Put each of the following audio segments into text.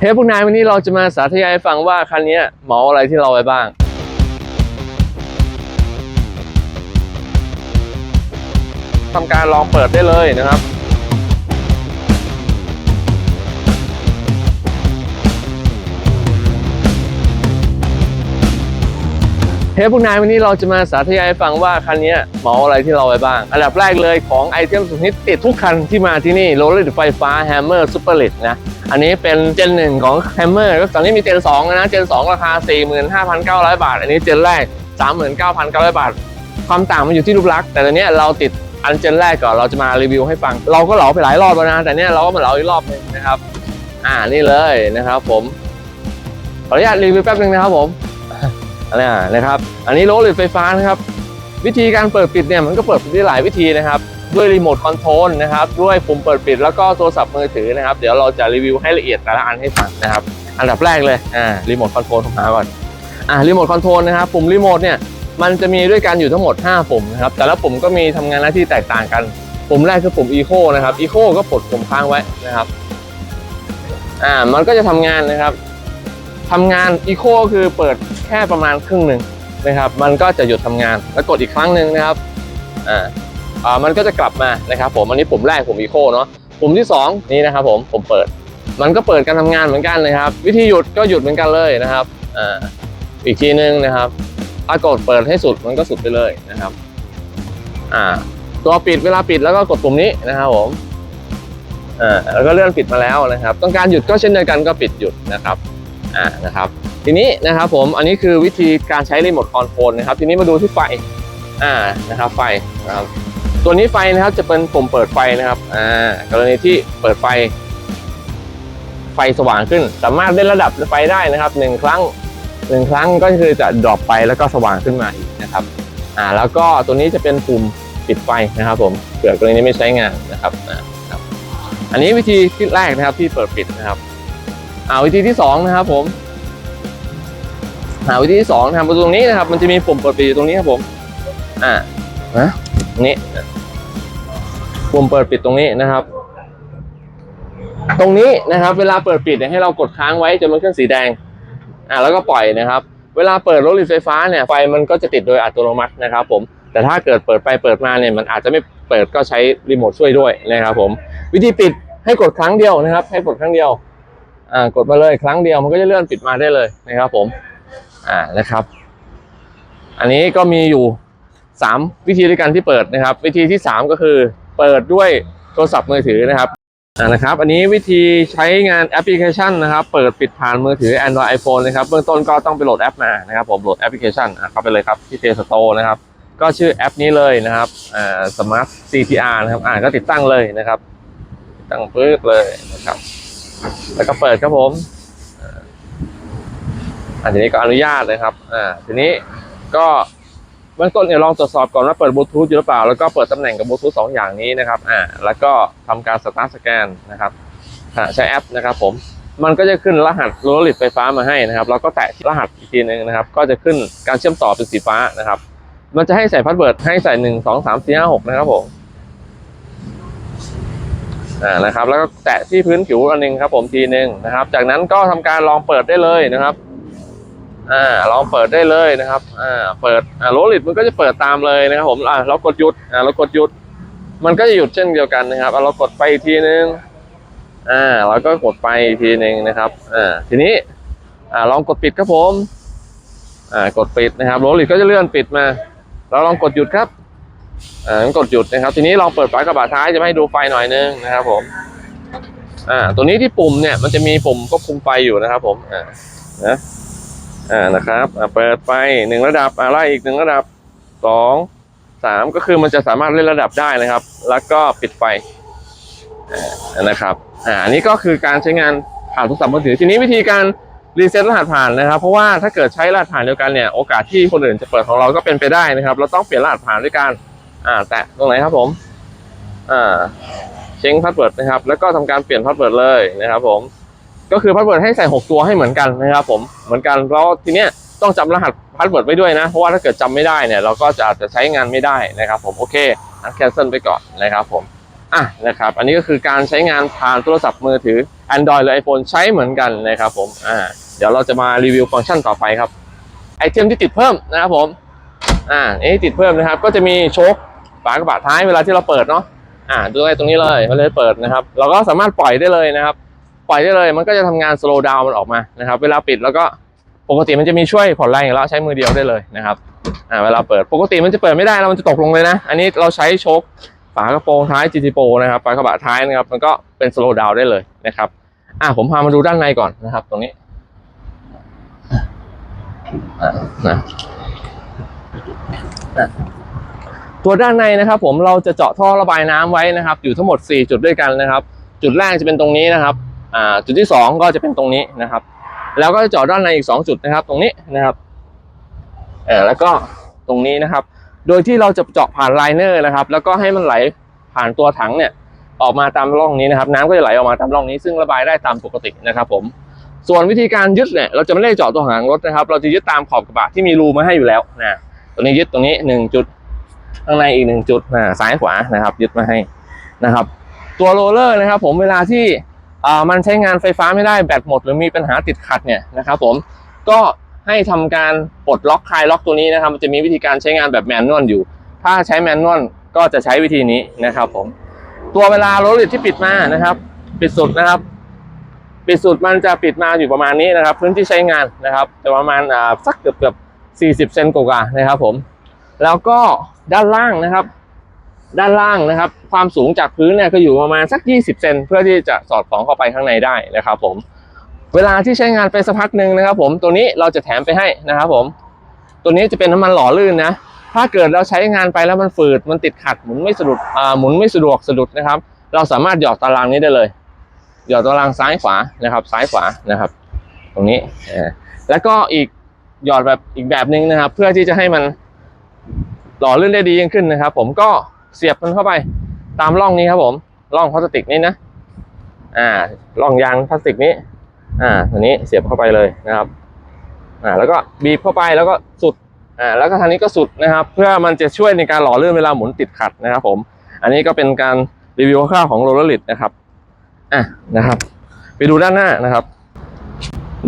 เฮ้ยพวกนายวันนี้เราจะมาสาธยายให้ฟังว่าคันนี้เหมาอะไรที่เราไว้บ้าง ทำการลองเปิดได้เลยนะครับ เฮ้ยพวกนายวันนี้เราจะมาสาธยายให้ฟังว่าคันนี้เหมาอะไรที่เราไว้บ้าง อันดับแรกเลยของไอเทมสุดฮิตติดทุกคันที่มาที่นี่โรลเลอร์ไฟฟ้า Hammer Super l i t นะ อันนี้เป็นเจนหนึ่งของ Hammer ก็ตอนนี้มีเจน2นะเจน2ราคา 45,900 บาท อันนี้เจนแรก 39,900 บาท ความต่างมันอยู่ที่รูปลักษณ์แต่ตอนนี้เราติดอันเจนแรกก่อนเราจะมารีวิวให้ฟัง เราก็เหลาไปหลายรอบแล้วนะ แต่เนี้ยเราก็มาเหลาอีกรอบหนึงนะครับ อ่านี่เลยนะครับ ผมขออนุญาตรีวิวแป๊บนึงนะครับผมอะไรอะนะครับ อันนี้โรลเลอร์ไฟฟ้านะครับ วิธีการเปิดปิดเนี่ยมันก็เปิดปิดได้หลายวิธีนะครับ ด้วยรีโมทคอนโทรลนะครับด้วยปุ่มเปิดปิดแล้วก็โทรศัพท์มือถือนะครับ เดี๋ยวเราจะรีวิวให้ละเอียดแต่ละอันให้ฟังนะครับ อันดับแรกเลยอ่ารีโมทคอนโทรลผมหาก่อนอ่ารีโมทคอนโทรลนะครับปุ่มรีโมทเนี่ยมันจะมีด้วยกันอยู่ทั้งหมด 5 ปุ่มนะครับ แต่ละปุ่มก็มีทำงานหน้าที่แตกต่างกัน ปุ่มแรกคือปุ่ม Eco นะครับ Eco ก็ปลดปุ่มค้างไว้นะครับอ่ามันก็จะทำงานนะครับทำงาน Eco ก็คือเปิดแค่ประมาณครึ่งหนึ่งนะครับ มันก็จะหยุดทำงานแล้วกดอีกครั้งหนึ่งนะครับอ่า อ่ามันก็จะกลับมานะครับผมอันนี้ปุ่มแรกปุ่ม Eco เนาะปุ่มที่ 2 นี่นะครับผมผมเปิด มันก็เปิดการทำงานเหมือนกันเลยครับ วิธีหยุดก็หยุดเหมือนกันเลยนะครับอ่าอีกทีนึงนะครับถ้ากดเปิดให้สุดมันก็สุดไปเลยนะครับอ่าตัวปิดเวลาปิดแล้วก็กดปุ่มนี้นะครับผมอ่าแล้วก็เลื่อนปิดมาแล้วนะครับ ต้องการหยุดก็เช่นเดียวกันก็ปิดหยุดนะครับอ่านะครับทีนี้นะครับผมอันนี้คือวิธีการใช้รีโมทคอนโทรลนะครับ ทีนี้มาดูที่ไฟอ่านะครับไฟนะครับ ตัวนี้ไฟนะครับจะเป็นปุ่มเปิดไฟนะครับ อ่ากรณีที่เปิดไฟ ไฟสว่างขึ้น สามารถเล่นระดับไฟได้นะครับหนึ่งครั้งหนึ่งครั้งก็คือจะดรอปไปแล้วก็สว่างขึ้นมาอีกนะครับ อ่า แล้วก็ตัวนี้จะเป็นปุ่มปิดไฟนะครับผมเผื่อกรณีไม่ใช้งานนะครับอ่าครับ อันนี้วิธีที่แรกนะครับที่เปิดปิดนะครับ อ่าวิธีที่สองนะครับผมอ่าวิธีที่สองนะครับตรงนี้นะครับ มันจะมีปุ่มเปิดปิดอยู่ตรงนี้ครับผม อ่านะนี้ ปุ่มเปิดปิดตรงนี้นะครับ ตรงนี้นะครับ เวลาเปิดปิดเนี่ยให้เรากดค้างไว้จนมันขึ้นสีแดง อ่าแล้วก็ปล่อยนะครับ เวลาเปิดรถไฟฟ้าเนี่ยไฟมันก็จะติดโดยอัตโนมัตินะครับ ผม แต่ถ้าเกิดเปิดไปเปิดมาเนี่ยมันอาจจะไม่เปิดก็ใช้รีโมทช่วยด้วยนะครับ ผม วิธีปิดให้กดครั้งเดียวนะครับ ให้กดครั้งเดียว อ่ากดมาเลยครั้งเดียวมันก็จะเลื่อนปิดมาได้เลยนะครับ ผม อ่านะครับ อันนี้ก็มีอยู่สามวิธีด้วยกันที่เปิดนะครับ วิธีที่สามก็คือ เปิดด้วยโทรศัพท์มือถือนะครับนะครับ อันนี้วิธีใช้งานแอปพลิเคชันนะครับ เปิดปิดผ่านมือถือ Android iPhone นะครับเบื้องต้นก็ต้องไปโหลดแอปมานะครับผมโหลดแอปพลิเคชันเข้าไปเลยครับที่ Play Store นะครับก็ชื่อแอปนี้เลยนะครับอ่า Smart CTR นะครับอ่าก็ติดตั้งเลยนะครับ ติดตั้งปึ๊บเลยนะครับ แล้วก็เปิดครับผมอ่าอันทีนี้ก็อนุญาตนะครับอ่าทีนี้ก็ เบื้องต้นเนี่ยลองตรวจสอบก่อนว่าเปิดบลูทูธอยู่หรือเปล่า แล้วก็เปิดตำแหน่งกับบลูทูธสองอย่างนี้นะครับอ่าแล้วก็ทำการสตาร์ทสแกนนะครับใช้แอปนะครับผมมันก็จะขึ้นรหัสโรลิตไฟฟ้ามาให้นะครับเราก็แตะรหัสอีกทีหนึงนะครับ ก็จะขึ้นการเชื่อมต่อเป็นสีฟ้านะครับ มันจะให้ใส่พาสเวิร์ดให้ใส่หนึ่งสองสามสี่ห้าหกนะครับผมอ่านะครับ แล้วก็แตะที่พื้นผิวอันหนึงครับผมทีหนึ่งนะครับ จากนั้นก็ทำการลองเปิดได้เลยนะครับ อ่าลองเปิดได้เลยนะครับอ่าเปิดอ่าโรลิตมันก็จะเปิดตามเลยนะครับผมอ่าเรากดหยุดอ่าเรากดหยุด มันก็จะหยุดเช่นเดียวกันนะครับเอาเรากดไปอีกทีนึงอ่าแล้วก็กดไปอีกทีหนึ่งนะครับอ่าทีนี้อ่าลองกดปิดครับผมอ่ากดปิดนะครับโรลิตก็จะเลื่อนปิดมาเราลองกดหยุดครับอ่ากดหยุดนะครับ ทีนี้ลองเปิดฝากระบะท้ายจะม่ให้ดูไฟหน่อยนึงนะครับผมอ่าตัวนี้ที่ปุ่มเนี่ยมันจะมีปุ่มควบคุมไฟอยู่นะครับผมอ่านะ อ่านะครับอ่าเปิดไฟหนึ่งระดับอ่าไล่อีกหนึ่งระดับสองสามก็คือมันจะสามารถเล่นระดับได้นะครับ แล้วก็ปิดไฟอ่านะครับอ่าอันนี้ก็คือการใช้งานผ่านโทรศัพท์มือถือทีนี้วิธีการรีเซ็ตรหัสผ่านนะครับ เพราะว่าถ้าเกิดใช้รหัสผ่านเดียวกันเนี่ยโอกาสที่คนอื่นจะเปิดของเราก็เป็นไปได้นะครับ เราต้องเปลี่ยนรหัสผ่านด้วยกันอ่าแตะตรงไหนครับผมอ่าเช็งพาสเวิร์ดนะครับ แล้วก็ทำการเปลี่ยนพาสเวิร์ดเลยนะครับผม ก็คือพาสเวิร์ดให้ใส่หกตัวให้เหมือนกันนะครับผมเหมือนกันแล้วทีเนี้ยต้องจำรหัสพาสเวิร์ดไว้ด้วยนะ เพราะว่าถ้าเกิดจำไม่ได้เนี่ยเราก็จะอาจจะใช้งานไม่ได้นะครับผมโอเคอันแคนเซิลไปก่อนนะครับผมอะนะครับอันนี้ก็คือการใช้งานผ่านโทรศัพท์มือถือ Android หรือ iPhone ใช้เหมือนกันนะครับผมอ่าเดี๋ยวเราจะมารีวิวฟังก์ชันต่อไปครับไอเทมที่ติดเพิ่มนะครับผมอ่านี่ติดเพิ่มนะครับ ก็จะมีโชคฝากระบะท้ายเวลาที่เราเปิดเนาะอ่าดูได้ตรงนี้เลยเวลาเปิดนะครับ เราก็สามารถปล่อยได้เลยนะครับ ปล่อยได้เลย มันก็จะทำงาน slow down มันออกมานะครับ เวลาปิดแล้วก็ปกติมันจะมีช่วยผ่อนแรงอยู่แล้วใช้มือเดียวได้เลยนะครับอ่าเวลาเปิดปกติมันจะเปิดไม่ได้แล้วมันจะตกลงเลยนะ อันนี้เราใช้โชคฝากระโปรงท้าย GT Pro นะครับฝากระบะท้ายนะครับมันก็เป็น slow down ได้เลยนะครับอ่าผมพามาดูด้านในก่อนนะครับ ตรงนี้นะตัวด้านในนะครับ ผมเราจะเจาะท่อระบายน้ำไว้นะครับ อยู่ทั้งหมด 4 จุดด้วยกันนะครับ จุดแรกจะเป็นตรงนี้นะครับ จุดที่ 2 ก็จะเป็นตรงนี้นะครับ แล้วก็จะเจาะด้านในอีก 2 จุดนะครับ ตรงนี้นะครับเออแล้วก็ตรงนี้นะครับ โดยที่เราจะเจาะผ่านไลเนอร์นะครับ แล้วก็ให้มันไหลผ่านตัวถังเนี่ยออกมาตามร่องนี้นะครับ น้ำก็จะไหลออกมาตามร่องนี้ ซึ่งระบายได้ตามปกตินะครับผมส่วนวิธีการยึดเนี่ยเราจะไม่ได้เจาะตัวหางรถนะครับ เราจะยึดตามขอบกระบะที่มีรูมาให้อยู่แล้วนะตรงนี้ยึดตรงนี้หนึ่งจุดข้างในอีกหนึ่งจุดนะซ้ายขวานะครับ ยึดมาให้นะครับ ตัวโรลเลอร์นะครับ ผมเวลาที่ มันใช้งานไฟฟ้าไม่ได้แบตหมด หรือมีปัญหาติดขัดเนี่ยนะครับผมก็ให้ทำการปลดล็อกคลายล็อกตัวนี้นะครับมันจะมีวิธีการใช้งานแบบแมนนวลอยู่ ถ้าใช้แมนนวลก็จะใช้วิธีนี้นะครับผมตัวเวลาโรลลอร์ที่ปิดมานะครับ ปิดสุดนะครับ ปิดสุดมันจะปิดมาอยู่ประมาณนี้นะครับ พื้นที่ใช้งานนะครับจะประมาณสักเกือบเกือบ40 เซนกว่านะครับผมแล้วก็ด้านล่างนะครับ ด้านล่างนะครับ ความสูงจากพื้นเนี่ยก็อยู่ประมาณสัก 20 เซนเพื่อที่จะสอดของเข้าไปข้างในได้นะครับผมเวลาที่ใช้งานไปสักพักหนึ่งนะครับ ผมตัวนี้เราจะแถมไปให้นะครับผม ตัวนี้จะเป็นน้ำมันหล่อลื่นนะ ถ้าเกิดเราใช้งานไปแล้วมันฝืดมันติดขัดหมุนไม่สะดุดอ่าหมุนไม่สะดวกสะดุดนะครับ เราสามารถหยอดตารางนี้ได้เลยหยอดตารางซ้ายขวานะครับ ซ้ายขวานะครับ ตรงนี้แล้วก็อีกหยอดแบบอีกแบบหนึ่งนะครับ เพื่อที่จะให้มันหล่อลื่นได้ดียิ่งขึ้นนะครับ ผมก็ เสียบมันเข้าไป ตามร่องนี้ครับผมร่องพลาสติกนี้นะ อ่าร่องยางพลาสติกนี้ อ่าตัวนี้เสียบเข้าไปเลยนะครับอ่าแล้วก็บีบเข้าไปแล้วก็สุดอ่าแล้วก็ทางนี้ก็สุดนะครับ เพื่อมันจะช่วยในการหล่อเลื่อนเวลาหมุนติดขัดนะครับ ผม อันนี้ก็เป็นการรีวิวคร่าวของโรลเลอร์ลิดนะครับอะนะครับ ไปดูด้านหน้านะครับ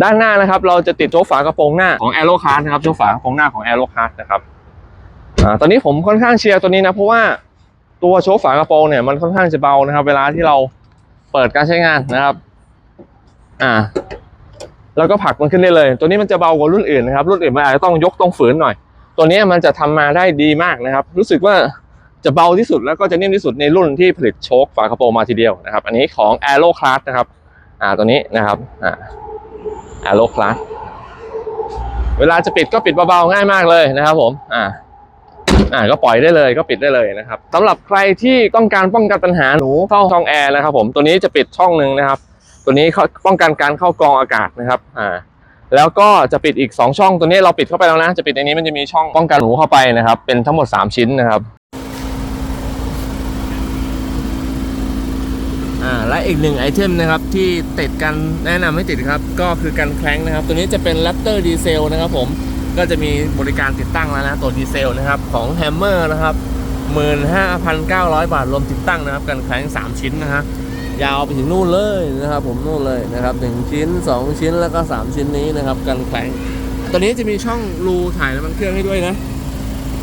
ด้านหน้านะครับ เราจะติดโชว์ฝากระโปรงหน้าของ a e r o c a r นะครับโชว์ฝากระโปรงหน้าของ a e r o c a r นะครับอ่าตอนนี้ผมค่อนข้างเชียร์ตัวนี้นะเพราะว่า ตัวโชว์ฝากระโปรงเนี่ยมันค่อนข้างจะเบานะครับ เวลาที่เราเปิดการใช้งานนะครับ อ่า แล้วก็ผลักมันขึ้นได้เลย ตัวนี้มันจะเบากว่ารุ่นอื่นนะครับ รุ่นอื่นมันอาจจะต้องยกต้องฝืนหน่อย ตัวนี้มันจะทำมาได้ดีมากนะครับ รู้สึกว่าจะเบาที่สุดแล้วก็จะนิ่มที่สุดในรุ่นที่ผลิตโชคฝากระโปรงมาทีเดียวนะครับ อันนี้ของ a e r o Class นะครับ อ่าตัวนี้นะครับ อ่า a e r o Class เวลาจะปิดก็ปิดเบาๆง่ายมากเลยนะครับ ผม อ่า อ่าก็ปล่อยได้เลยก็ปิดได้เลยนะครับสำหรับใครที่ต้องการป้องกันปัญหาหนูเข้าช่องแอร์นะครับผมตัวนี้จะปิดช่องหนึ่งนะครับ ตัวนี้เขาป้องกันการเข้ากรองอากาศนะครับอ่าแล้วก็จะปิดอีก 2 ช่องตัวนี้เราปิดเข้าไปแล้วนะ จะปิดในนี้มันจะมีช่องป้องกันหนูเข้าไปนะครับ เป็นทั้งหมด 3 ชิ้นนะครับอ่าและอีกหนึ่งไอเทมนะครับที่ติดกันแนะนำให้ติดครับ ก็คือกันแคล้งนะครับ ตัวนี้จะเป็น Raptor Diesel นะครับผม ก็จะมีบริการติดตั้งแล้วนะตัวดีเซลนะครับของ Hammer นะครับ 15,900 บาทรวมติดตั้งนะครับ กันแคล้ง3 ชิ้นนะฮะยาวไปถึงนู่นเลยนะครับ ผมนู่นเลยนะครับหนึ่งชิ้น 2 ชิ้นแล้วก็ 3 ชิ้นนี้นะครับ กันแคลงตัวนี้จะมีช่องรูถ่ายน้ำมันเครื่องให้ด้วยนะ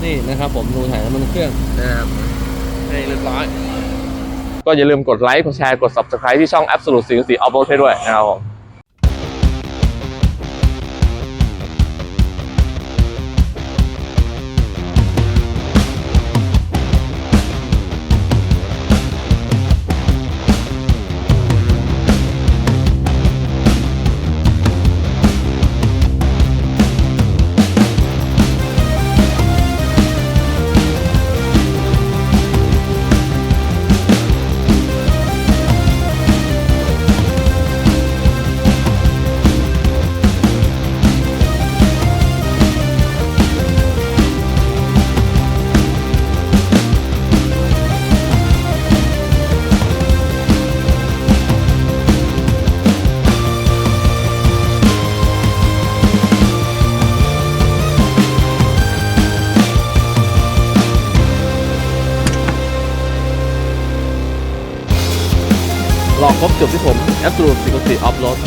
นี่นะครับ ผมรูถ่ายน้ำมันเครื่องนะครับให้เรียบร้อย ก็อย่าลืมกดไลค์กดแชร์กด subscribe ที่ช่อง Absolute 4 4 Upload ให้ด้วยนะครับผม บจบที่ผม Absolute Security Off Road